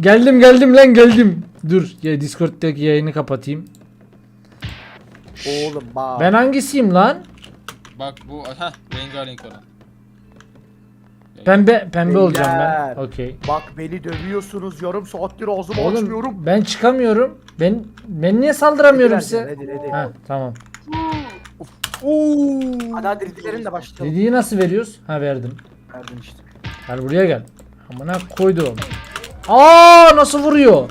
Geldim geldim lan geldim. Dur ya Discord'daki yayını kapatayım. Oğlum bak. Ben hangisiyim lan? Bak bu heh rengarenk olan. Pembe pembe olacağım Beyler. ben. Okey. Bak beni dövüyorsunuz yarım saattir ağzımı Oğlum açmıyorum. ben çıkamıyorum. Ben ben niye saldıramıyorum Hadi size? Hadi hadi. Ha tamam. Oo. Hadi hadi ridilerin de başlayalım. Dediği nasıl veriyoruz? Ha verdim. Verdin işte. Gel buraya gel. Amına koydum. Aa nasıl vuruyor?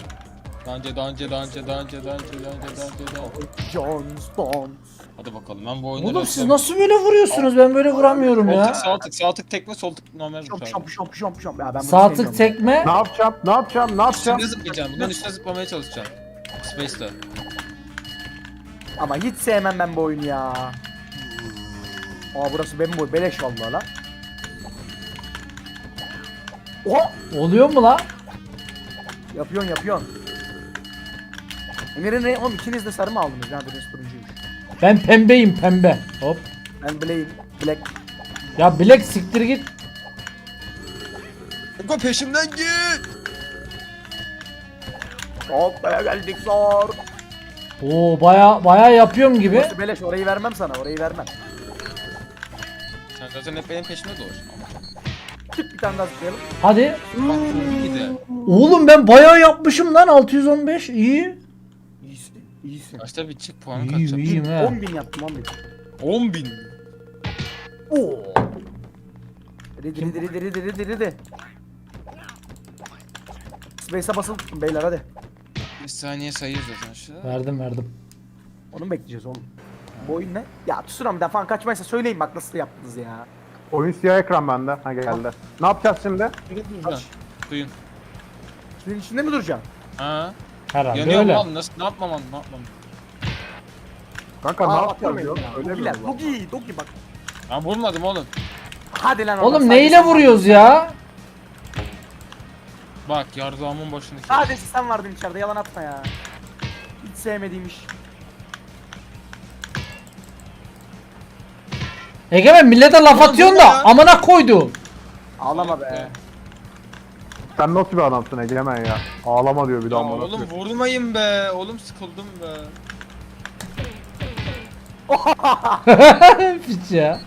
Daha önce daha önce daha önce daha önce daha önce daha önce daha önce daha önce. John Stones. Hadi bakalım ben bu oyunu Oğlum siz nasıl böyle vuruyorsunuz? Ben böyle vuramıyorum ya. sağ tık sağ tık tekme sol tık normal abi. şamp şamp şamp şamp. Ya ben Sağ tık tekme. Ne yapacağım? Ne yapacağım? Ne yapacağım? Üstüne zıplayacaksın. Bunların üstüne zıplamaya çalışacaksın. Space'le. Ama hiç sevmem ben bu oyunu ya. Aa burası benim boy. Beleş vallahi la. Oha! Oluyor mu la? Yapıyorsun yapıyorsun. Emir'in ne? Oğlum ikiniz de sarı mı aldınız? Ya biriniz turuncuymuş. Ben pembeyim pembe. Hop. Ben Blake'im. Black. Ya Black siktir git. Eko peşimden git. Hoppaya geldik zor. Oo baya baya yapıyorum gibi. Burası beleş orayı vermem sana orayı vermem. Sen zaten hep benim peşimde doğuş. Tık bir tane daha zıplayalım. Hadi. Bak çok iyi de. Oğlum ben bayağı yapmışım lan 615 iyi. İyisin. İyisin. Kaçta bitecek puanı İyiyim kaçacak? iyiyim he. 10 bin yaptım 10 bin. 10 bin. Oo. Ridi ridi ridi ridi ridi ridi. Space'e basılı tutun beyler hadi. Bir saniye sayıyoruz zaten şu. Verdim verdim. Onu mu bekleyeceğiz oğlum? Bu oyun ne? Ya Tsunami'den falan kaçmaysa söyleyin bak nasıl yaptınız ya. Oyun siyah ekran bende. Ha geldi. Ne yapacağız şimdi? Buradan. Duyun. Suyun içinde mi duracaksın? Ha? Herhalde Yanıyor öyle. lan nasıl ne yapmamam ne yapmam. Kanka ne yapacağız atıyorum ya? ya. Öyle mi? Dogiler, Dogi, Dogi bak. Ben vurmadım oğlum. Hadi lan oradan, Oğlum sadece neyle sen vuruyoruz ya? Bak yardımın başını kes. Sadece sen vardın içeride yalan atma ya. Hiç sevmediğim iş. Egemen millete laf atıyorsun da amına koydum. Ağlama be. Sen nasıl bir adamsın Egemen ya? Ağlama diyor bir Ya daha bana. oğlum vurmayın be. Oğlum sıkıldım be. Piç ya.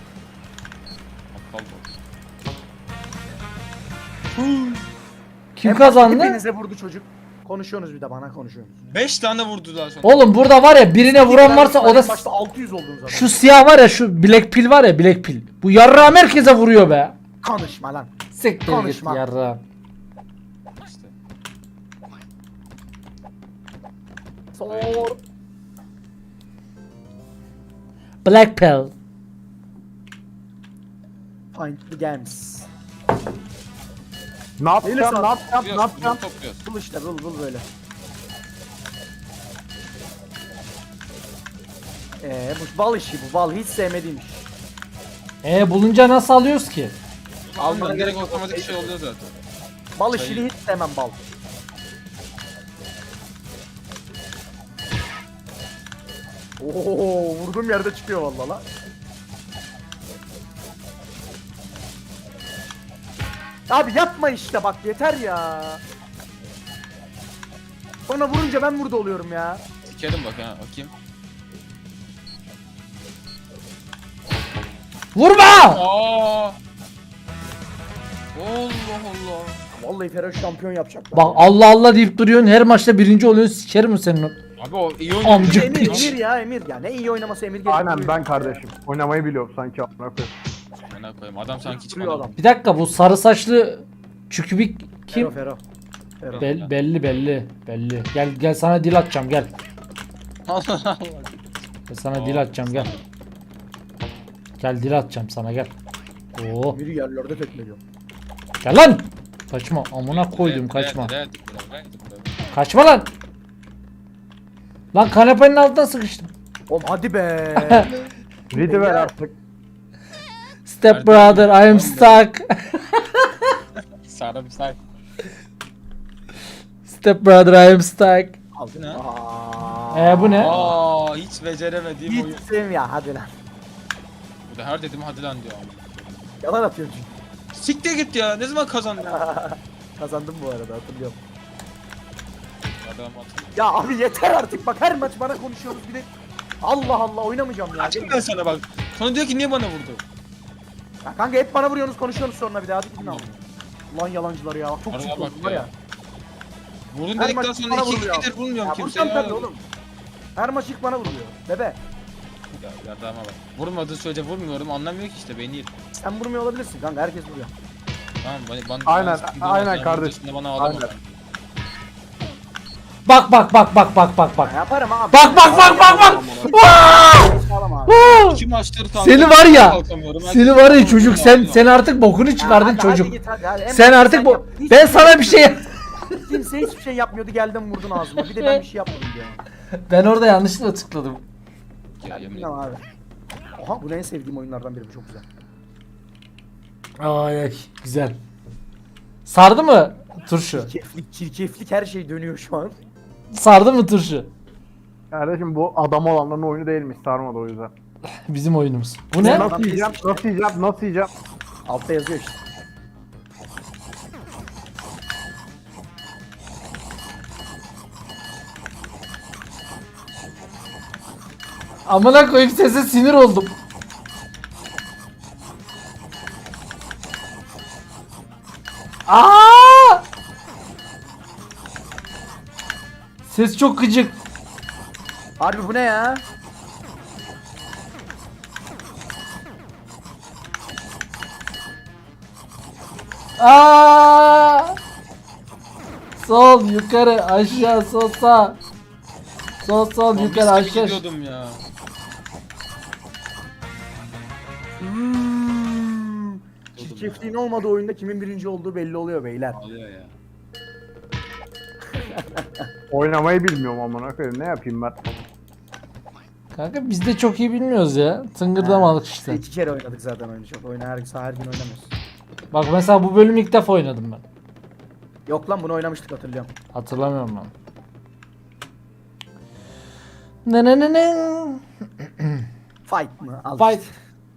Aptal bu. Kim kazandı? Hepinize vurdu çocuk. Konuşuyorsunuz bir de bana konuşuyorsunuz. 5 tane vurdu daha sonra. Oğlum burada var ya birine vuran varsa o da başta 600 oldun zaten. şu siyah var ya şu black pill var ya black pill. Bu yarrağım herkese vuruyor be. Konuşma lan. Siktir git Konuşma. yarrağım. İşte. Sor. Black pill. Find the games. Ne yapacağım? Ne yapacağım? Ne Topluyoruz, yapacağım? topluyoruz. Bul işte bul bul böyle. Eee bu bal işi bu bal hiç sevmediğim iş. E bulunca nasıl alıyoruz ki? Alman direkt otomatik şey oluyor zaten. Bal Sayı. işini hiç sevmem bal. Oo vurduğum yerde çıkıyor vallahi la. Abi yapma işte bak yeter ya. Bana vurunca ben burada oluyorum ya. Sikerim bak ha bakayım. Vurma! Aa! Allah Allah. Vallahi Ferhat şampiyon yapacak. Bak Allah Allah deyip duruyorsun her maçta birinci oluyorsun sikerim senin o. Abi o iyi oynuyor. Amcık Emir. Emir ya Emir ya ne iyi oynaması Emir Aynen ben kardeşim. Oynamayı biliyorum sanki amına koyayım. Amına koyayım adam sanki hiç Duruyor bana- adam. Bir dakika bu sarı saçlı çükübik kim? Fero Fero. Fero. Bel- belli belli belli. Gel gel sana dil atacağım gel. Allah sana dil atacağım gel. Gel dil atacağım sana gel. Oo. Emir yerlerde tekmeliyor. Gel lan. Kaçma amına koydum kaçma. Kaçma lan. Lan kanepenin altına sıkıştım. Oğlum hadi be. Ridi ver artık. Step brother I am stuck. Sarım say. Step brother I am stuck. Aldın Ne? Ee bu ne? Aa hiç beceremediğim oyun. Sevim ya hadi lan. Bu da her dedim hadi lan diyor. Yalan atıyor çünkü. Siktir git ya ne zaman kazandın? Kazandım bu arada hatırlıyorum. Adam. Ya abi yeter artık bak her maç bana konuşuyoruz bir de. Allah Allah oynamayacağım ya. Açayım ben sana bak. Sonra diyor ki niye bana vurdu? Ya kanka hep bana vuruyorsunuz konuşuyorsunuz sonra bir daha hadi gidin abi. Lan yalancılar ya çok Arada çirkin bak ya. ya. Vurun Her dedikten maç sonra bana iki vuruluyor. ikidir vurmuyorum Ya kimseye. vuracağım tabii oğlum. Her maç ilk bana vuruluyor. Bebe Ya yardama bak. Vurmadığı sürece vurmuyorum anlamıyor ki işte beni. sen vurmuyor olabilirsin kanka herkes vuruyor. Tamam bana, bana Aynen, aynen bana- kardeşim. Bana ağlama. Aynen. Bak bak bak bak bak bak bak. Ya yaparım abi. Bak bak bak bak bak. İki maçtır kanka. Seni var ya. Seni var ya çocuk sen sen artık bokunu çıkardın hadi, çocuk. hadi git, hadi, hadi. En Sen başta artık bu yap. Hiç ben sana bir şey Kimse hiçbir şey yapmıyordu geldin vurdun ağzıma. Bir de ben bir şey yapmadım diyor. Ben orada yanlışlıkla tıkladım. Ya, yemin Bilmem abi. Oha bu en sevdiğim oyunlardan biri bu çok güzel. Ay ay güzel. Sardı mı turşu? Çirkeflik, çirkeflik her şey dönüyor şu an. Sardı mı turşu? Kardeşim bu adam olanların oyunu değilmiş sarmadı o yüzden. Bizim oyunumuz. Bu ne? Nasıl yiyeceğim? Nasıl yiyeceğim? Nasıl yiyeceğim? Altta yazıyor işte. Amına koyayım sese sinir oldum. Aa! Ses çok gıcık. Harbi bu ne ya? Aa! Sol yukarı aşağı sol sağ. Sol sol Abi yukarı biz aşağı. gidiyordum ya. Hmm. Çirkefliğin olmadığı oyunda kimin birinci olduğu belli oluyor beyler. Ağlıyor ya. Oynamayı bilmiyorum amına koyayım. Ne yapayım ben? Kanka biz de çok iyi bilmiyoruz ya. Tıngırdamalık işte. İki kere oynadık zaten oyunu çok. Oyunu her, her gün oynamıyoruz. Bak mesela bu bölüm ilk defa oynadım ben. Yok lan bunu oynamıştık hatırlıyorum. Hatırlamıyorum ben. Ne ne ne ne. Fight mı? Al. Fight.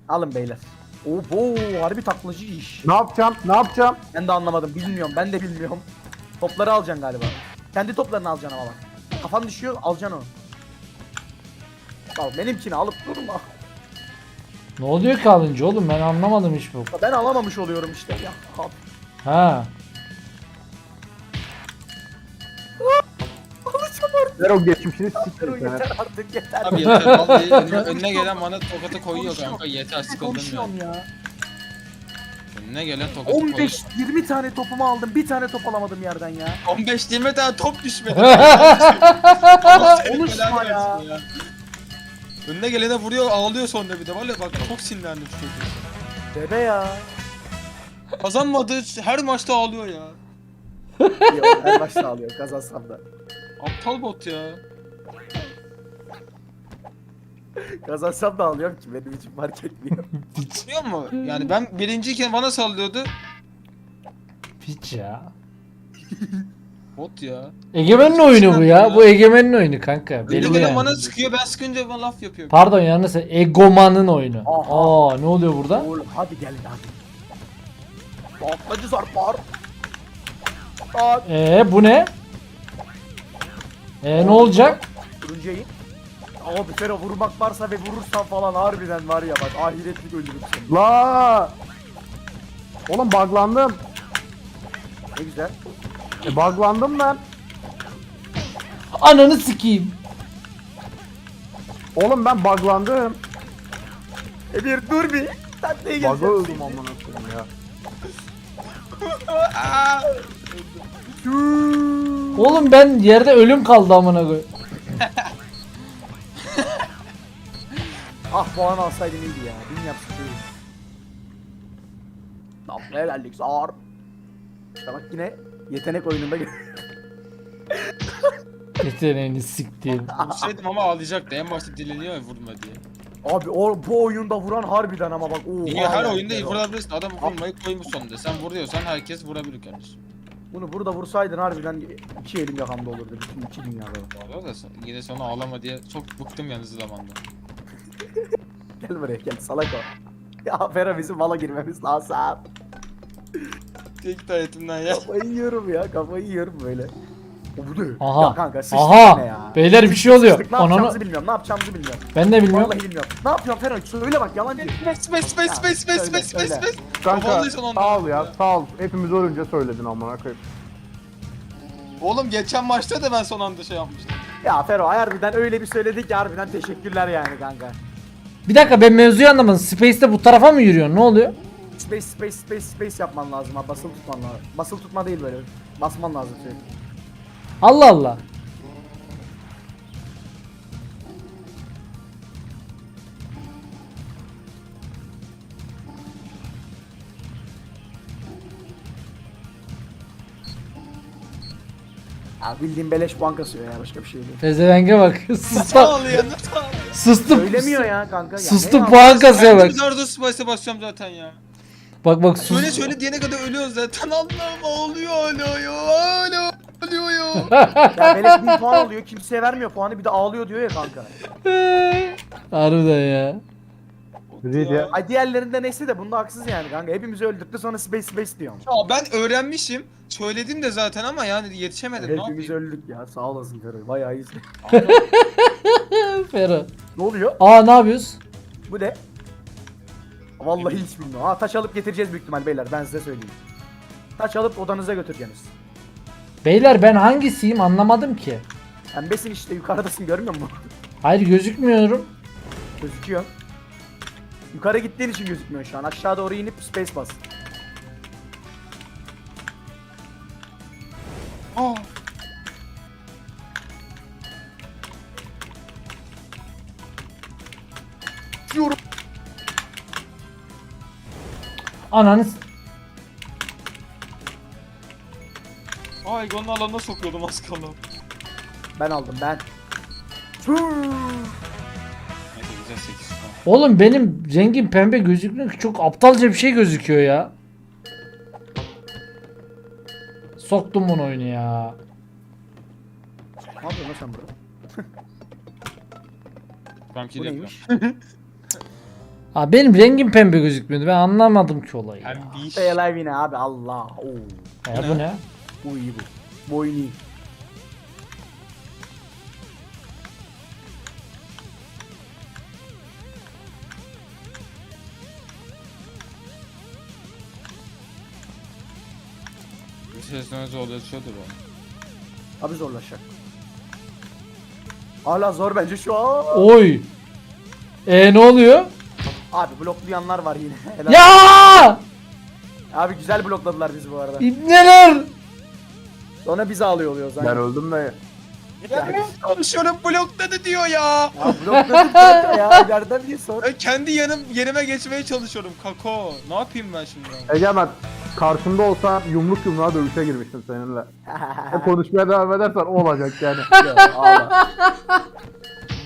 Alın beyler. Oho harbi taklacı iş. Ne yapacağım? Ne yapacağım? Ben de anlamadım bilmiyorum ben de bilmiyorum. Topları alacaksın galiba. Kendi toplarını alacaksın ama bak. Kafan düşüyor alacaksın onu. Al benimkini alıp durma. Ne oluyor ki alınca oğlum ben anlamadım hiç bu. Ben alamamış oluyorum işte ya. Abi. Ha. Ver o geçmişini siktir seni. yeter artık yeter. Abi yeter vallahi önüne gelen bana tokatı koyuyor kanka yeter sıkıldım ya. ya? Önüne gelen tokatı koyuyor. 15-20 tane topumu aldım. Bir tane top alamadım yerden ya. 15-20 tane top düşmedi. Allah Konuşma belanı ya. versin. Önüne gelene vuruyor ağlıyor sonra bir de ya bak çok sinirlendim şu çocuk. Bebe ya. Kazanmadığı her maçta ağlıyor ya. Yok, her maç sağlıyor kazansam da. Aptal bot ya. Kazansam da alıyorum ki benim için fark etmiyor. Biliyor musun? Yani ben birinciyken bana sallıyordu. Piç ya. Bot ya. Egemen'in oyunu bu ya. Bu Egemen'in oyunu kanka. Gelen yani. bana sıkıyor ben sıkınca bana laf yapıyor. Pardon yalnız Egoman'ın oyunu. Aha. Aa ne oluyor burada? Oğlum hadi gelin hadi. Patlıcı zarpar. Bak. Ee bu ne? Ee ne olacak? Turuncuya in. Abi Fero vurmak varsa ve vurursan falan harbiden var ya bak ahiretlik öldürür seni. La! Oğlum buglandım. Ne güzel. E buglandım ben. Ananı sikeyim. Oğlum ben buglandım. Emir dur bir. Sen neye Bug'a öldüm amına koyayım ya. Oğlum ben yerde ölüm kaldı amına koy. Ah puan alsaydım iyiydi ya. Bin yapsın değil. Tamam helallik ağır. İşte bak yine yetenek oyununda Yeteneğini siktiğim. Vursaydım ama ağlayacaktı. En başta dileniyor ya vurma diye. Abi o, bu oyunda vuran harbiden ama bak. Oo, Niye her oyunda vurabilirsin. Adam vurmayı koymuş sonunda. Sen vuruyorsan herkes vurabilir kardeşim. Bunu burada vursaydın harbiden iki elim yakamda olurdu. Bütün iki dünyada. Valla da sen- yine sonra ağlama diye çok bıktım yalnız zamanda. Gel buraya gel salak o. Ya Fero bizim mala girmemiz lazım. Tek tayetimden ya. Kafayı yiyorum ya kafayı yiyorum böyle. O bu ne? Aha. Ya kanka sıçtık Aha. yine ya. Beyler bir şey oluyor. Sıçtık, ne Ananı yapacağımızı bilmiyorum. Ne yapacağımızı bilmiyorum. ben de bilmiyorum. Vallahi bilmiyorum. Ne yapıyorsun Ferhat? Söyle bak yalan değil. Space space space space space söyle, space söyle. space. Kanka sağ ol ya sağ ol. Hepimiz ölünce söyledin amına koyayım. Oğlum geçen maçta da ben son anda şey yapmıştım. Ya Fero harbiden öyle bir söyledik ki harbiden teşekkürler yani kanka. Bir dakika ben mevzuyu anlamadım. Space'te bu tarafa mı yürüyorsun? Ne oluyor? Space space space space yapman lazım ha basılı tutman lazım. Basılı tutma değil böyle. Basman lazım sürekli. Allah Allah. Ya bildiğin beleş puan kasıyor ya başka bir şey değil. Tezevenge bak. Sustu. Sağ ol ya. Sağ ol. Sustum. Söylemiyor ya kanka. Ya puan kasıyor bak. Ben Zardo Spice'e basacağım zaten ya. Bak bak sus. Söyle söyle diyene kadar ölüyoruz zaten. Allah'ım ağlıyor ağlıyor ağlıyor ağlıyor. Ya beleş bin puan alıyor kimseye vermiyor puanı bir de ağlıyor diyor ya kanka. Harbiden ya. Ridya. Ay diğerlerinde neyse de bunda haksız yani kanka. Hepimizi öldürdü sonra space space diyor. Ya ben öğrenmişim. Söyledim de zaten ama yani yetişemedim. Ne Hepimiz yapayım? öldük ya sağ olasın Fero bayağı iyisin. Fero. ne oluyor? Aa ne yapıyoruz? Bu ne? Vallahi hiç bilmiyorum. Ha taş alıp getireceğiz büyük ihtimal beyler ben size söyleyeyim. Taş alıp odanıza götüreceksiniz. Beyler ben hangisiyim anlamadım ki. Pembesin işte yukarıdasın görmüyor musun? Hayır gözükmüyorum. Gözüküyor. Yukarı gittiğin için gözükmüyor şu an. Aşağı doğru inip space bas. Aa, Diyorum. Ananı s- Ay Egon'un alanına sokuyordum az kaldı. Ben aldım ben. Neyse güzel 8 puan. Oğlum benim rengim pembe gözükmüyor ki çok aptalca bir şey gözüküyor ya. Soktum bunu oyunu ya. Ne yapıyorsun lan sen burada? Ben kill Bu neymiş? Aa benim rengim pembe gözükmüyordu. Ben anlamadım ki olayı ya. Hem bir iş. Stay alive yine abi Allah. Oo. Ya bu ne? Bu iyi bu. Bu oyun iyi. Bir sesine zorlaşıyordur o. Abi zorlaşacak. Hala zor bence şu an. Oy. E ne oluyor? Abi bloklayanlar var yine. Helal. Ya! Abi güzel blokladılar bizi bu arada. İbneler! Sonra bizi ağlıyor oluyoruz. Ben Yani. öldüm de. Ya ben konuşuyorum blokladı diyor ya. Ya blokladık ya. Nereden bir sor. Ben kendi yanım yerime geçmeye çalışıyorum kako. Ne yapayım ben şimdi? Egemen karşımda olsam yumruk yumruğa dövüşe girmiştim seninle. E, konuşmaya devam edersen o olacak yani. Ya, ağla.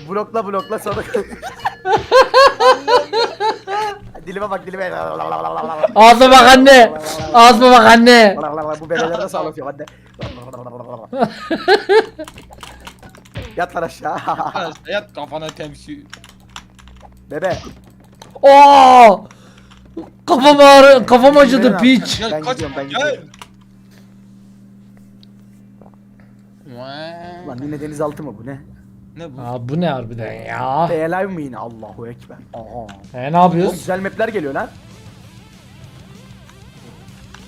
blokla blokla sonra. dilime bak dilime. Ağzıma bak anne! Ağzıma bak anne! Bu bebeleri nasıl ağlatıyor anne? Yat lan aşağı. Yat kafana temsil. Bebe. Oo! Kafam ağrı, kafam acıdı Ben- piç. Ben kaç gidiyorum, ben gidiyorum. Lan yine denizaltı mı bu ne? Ne bu? Aa bu ne harbiden ya? Stay alive mi yine? Allahu ekber. Aha. E ne Oğlum yapıyoruz? güzel mapler geliyor lan.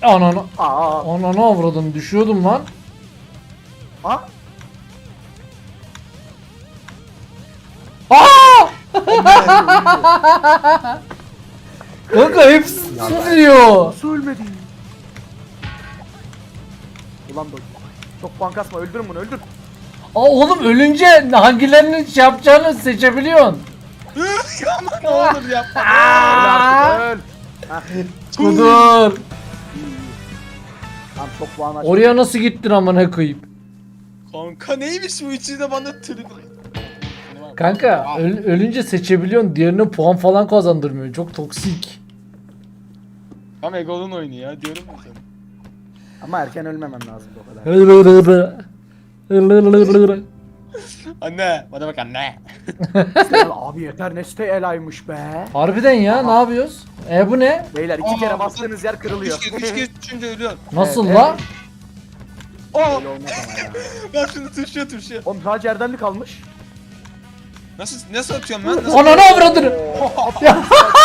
Ananı, Aa. ananı avradım düşüyordum lan. Aa. Aa! Kanka hepsi sızıyor. Nasıl ölmedi? Ulan bu. Çok puan kasma öldürün bunu öldür. Aa oğlum ölünce hangilerinin şey yapacağını seçebiliyorsun. Ama ne olur yapma. Öl artık öl. Hah, Kudur. Tamam çok puan. Oraya nasıl gittin amına koyayım? Kanka neymiş bu içinde bana trip. Kanka öl- ölünce seçebiliyorsun. Diğerine puan falan kazandırmıyor. Çok toksik. Tam Ego'nun oyunu ya diyorum ya sana. Ama erken ölmemen lazım o kadar. Anne bana bak anne. Stay Abi yeter ne stay alive'mış be. Harbiden ya ne yapıyoruz? E bu ne? Beyler iki Aa, kere bastığınız yer kırılıyor. Üç kez, üç kez düşünce ölüyor. Nasıl Evet, la? Aa Öyle olmaz ama ya. ben şunu tuşluyor tuşluyor. Oğlum sadece Erdemli kalmış. Nasıl nasıl atıyorum ben? Nasıl? Ananı avradını. Ya,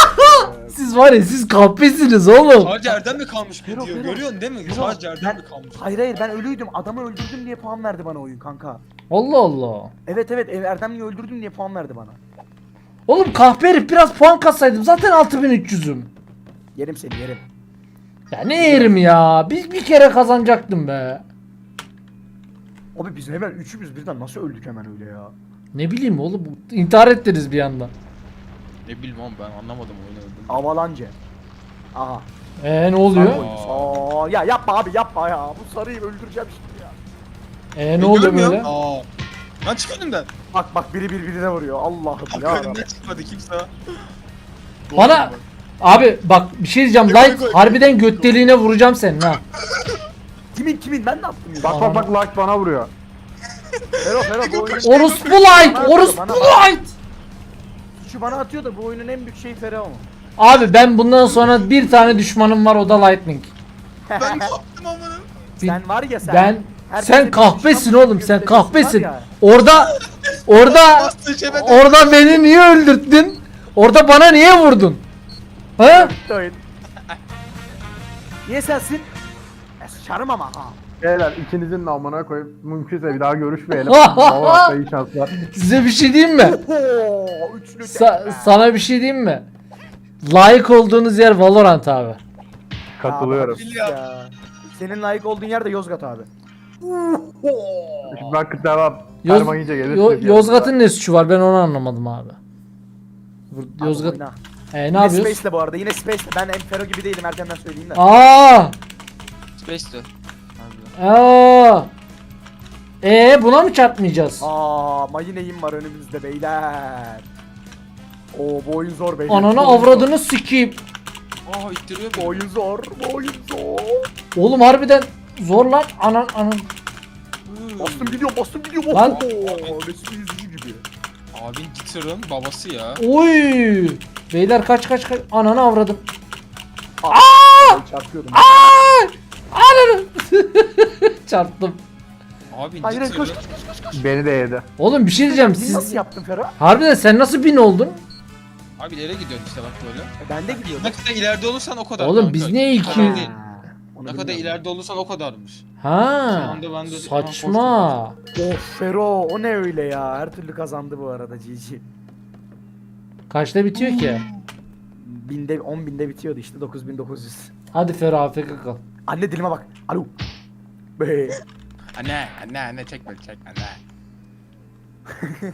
siz var ya siz kahpesiniz oğlum. Sadece Erdem mi kalmış Yürü, diyor. yürü. Görüyorsun değil mi? Sadece Erdem Ben- mi kalmış? Hayır hayır ben ölüydüm. Adamı öldürdüm diye puan verdi bana oyun kanka. Allah Allah. Evet evet ev- Erdemli'yi öldürdüm diye puan verdi bana. Oğlum kahpe herif biraz puan katsaydım zaten 6300'üm. Yerim seni yerim. Ya ne yerim ya. Bir, bir kere kazanacaktım be. Abi biz hemen üçümüz birden nasıl öldük hemen öyle ya? Ne bileyim oğlum intihar ettiniz bir anda. Ne bileyim oğlum ben anlamadım oyunu. Avalanche. Aha. Ee ne oluyor? Aa, ya yapma abi yapma ya. Bu sarıyı öldüreceğim şimdi ya. Ee ne oluyor böyle? Aa. Lan çık önümden. Bak bak biri birbirine vuruyor. Allah'ım ya. önümden çıkmadı kimse. Bana abi bak bir şey diyeceğim. Light harbiden göt deliğine vuracağım senin ha. Kimin kimin ben ne yaptım ya? Bak bak bak Light bana vuruyor. Fero Fero bu oyunun Orospu light, Bana orospu light. suçu bana atıyor da bu oyunun en büyük şeyi Fero mu? Abi ben bundan sonra bir tane düşmanım var o da Lightning. Ben ne yaptım amına? Sen var ya sen. Ben sen kahpesin oğlum sen kahpesin. Orada orada orada beni niye öldürttün? Orada bana niye vurdun? Ha? Niye sensin? Sıçarım ama ha. Beyler ikinizin de amına koyup mümkünse bir daha görüşmeyelim. Valla iyi şanslar. Size bir şey diyeyim mi? Sa- sana bir şey diyeyim mi? Layık olduğunuz yer Valorant abi. Katılıyorum. Ya. Senin layık olduğun yer de Yozgat abi. Şimdi bak devam. Yoz- gelir. Yo- Yozgat'ın ne suçu var ben onu anlamadım abi. Bu- Abi Yozgat oyna. e, ne Yine yapıyoruz? Space'le bu arada yine Space'le. Ben Enfero gibi değilim erkenden söyleyeyim de. Aa! Space'ti. Aa! Ee buna mı çarpmayacağız? Aa, mayineyim var önümüzde beyler. Oo bu oyun zor beyler. Ananı Bu oyun zor. avradını sikeyim. Aa ittiriyor Bu beni. oyun zor. Bu oyun zor. Oğlum harbiden zor lan. Anan anan. Bastım gidiyor bastım gidiyor. Lan. Oo, resmi yüzücü gibi. Abin Gitter'ın babası ya. Oy! Beyler kaç kaç kaç. Ananı avradım. Aa! Çarpıyordum. Aa! Ananı. Çarptım. Abin Hayır hayır, koş Gitter'ın. koş koş koş. Beni de yedi. Oğlum bir şey diyeceğim. Siz nasıl yaptın Fero? harbiden sen nasıl bin oldun? Abi ileri gidiyorsun işte bak böyle. E, ben de gidiyordum. Ne kadar ileride olursan o kadar. Oğlum biz niye Ne iki- değil. Onu Ne kadar bilmiyorum. ileride olursan o kadarmış. Ha. anda ben de- Saçma. Of Fero o ne öyle ya? Her türlü kazandı bu arada GG. Kaçta bitiyor ki? Binde 10 binde bitiyordu işte 9900. Hadi Ferah AFK kal. Anne dilime bak. Alo. Be. Anne, anne, anne çek beni çek anne.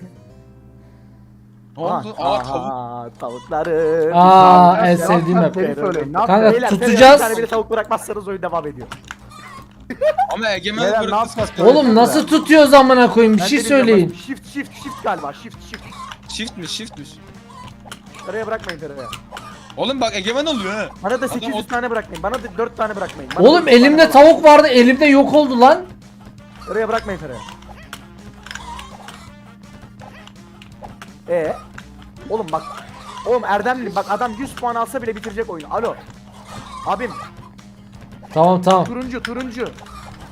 ne oldu? Aa tavuk. Aa, tavukları. Aa, en sevdiğim hep. Söyleyin. Ne Kanka? Beyler, tutacağız. Bir tane bile tavuk bırakmazsanız oyun devam ediyor. Ama Egemen Beyler, ne yapacağız? Oğlum nasıl tutuyoruz amına koyayım bir Ben şey de bilmiyorum, söyleyin. Shift shift shift galiba shift shift. Shiftmiş shiftmiş. Fero'ya bırakmayın Fero'ya. Oğlum bak Egemen oluyor ha. Bana da Adam 800 o- tane bırakmayın. Bana da 4 tane bırakmayın. Bana Oğlum dört tane elimde bırakmayın. tavuk vardı elimde yok oldu lan. Fero'ya bırakmayın Fero'ya. Ee? Oğlum bak. Oğlum Erdemli bak adam 100 puan alsa bile bitirecek oyunu. Alo. Abim Tamam tamam. turuncu turuncu.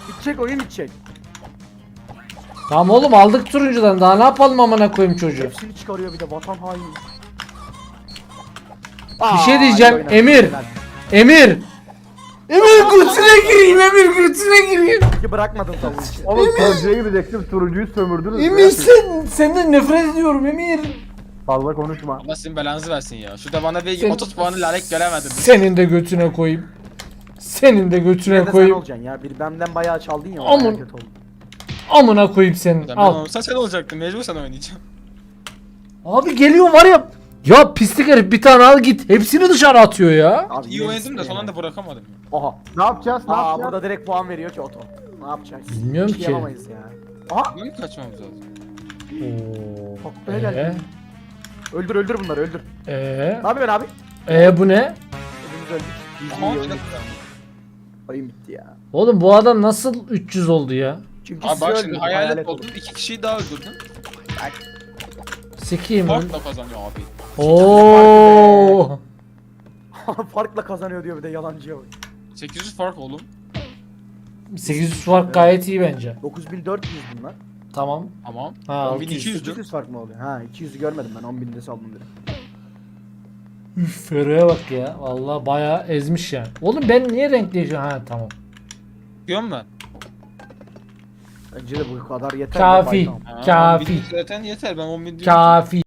Bitecek oyun bitecek. Tamam oğlum aldık turuncudan daha ne yapalım amına koyayım çocuğu. Hepsini çıkarıyor bir de vatan haini. Bir şey diyeceğim, Emir. Emir. Emir götüne gireyim Emir götüne gireyim. Ki bırakmadın tavuğu için. Oğlum turuncuya gidecektim. Turuncuyu sömürdünüz. Emir sen senden nefret ediyorum Emir. Fazla konuşma. Allah sizin belanızı versin ya. Şurada bana bir Sen- 30 puanı lalek göremedin. Senin de götüne koyayım. Senin de götüne Ne de sen koyayım. olacaksın ya. Bir benden bayağı çaldın ya. Aman. Aman. Kötü oldu. Amına koyayım senin. Ben Al. olsam sen olacaktın. Mecbur sen oynayacağım. Abi geliyor var ya. Ya pislik herif bir tane al git. Hepsini dışarı atıyor ya. Abi İyi oynadım da son anda bırakamadım. Oha. Ne yapacağız? Ne Aa yapacağız? burada direkt puan veriyor ki oto. Ne yapacağız? Bilmiyorum Bir şey ki. yapamayız ya. Aha. Benim kaçmamız lazım. Oo. Taklaya Ee, geldi. Öldür öldür bunları öldür. ee, Ne yapıyorsun abi? ee bu ne? Hepimiz öldük. GG Aha, oyun, bir dakika. oyun bitti ya. Oğlum bu adam nasıl 300 oldu ya? Çünkü Abi bak şimdi öldürdüm, hayalet oldum. oldun. iki kişiyi daha öldürdün. Sikiyim lan. Farkla kazanıyor abi. Oo. Farkla kazanıyor diyor bir de yalancıya bak. 800 fark oğlum. 800 fark gayet iyi bence. 9400 bunlar. Tamam. Tamam. Ha 1200 'dü. 800 fark mı oluyor? Ha 200'ü görmedim ben 10.000'de saldım direkt. Üf Fero'ya bak ya. Vallahi bayağı ezmiş yani. Oğlum ben niye renk değişiyorum? Ha tamam. Diyorum ben. Bence de bu kadar yeter. Kafi. Ha, Kafi. 10.000 zaten yeter ben 10 bin diyorum. Kafi.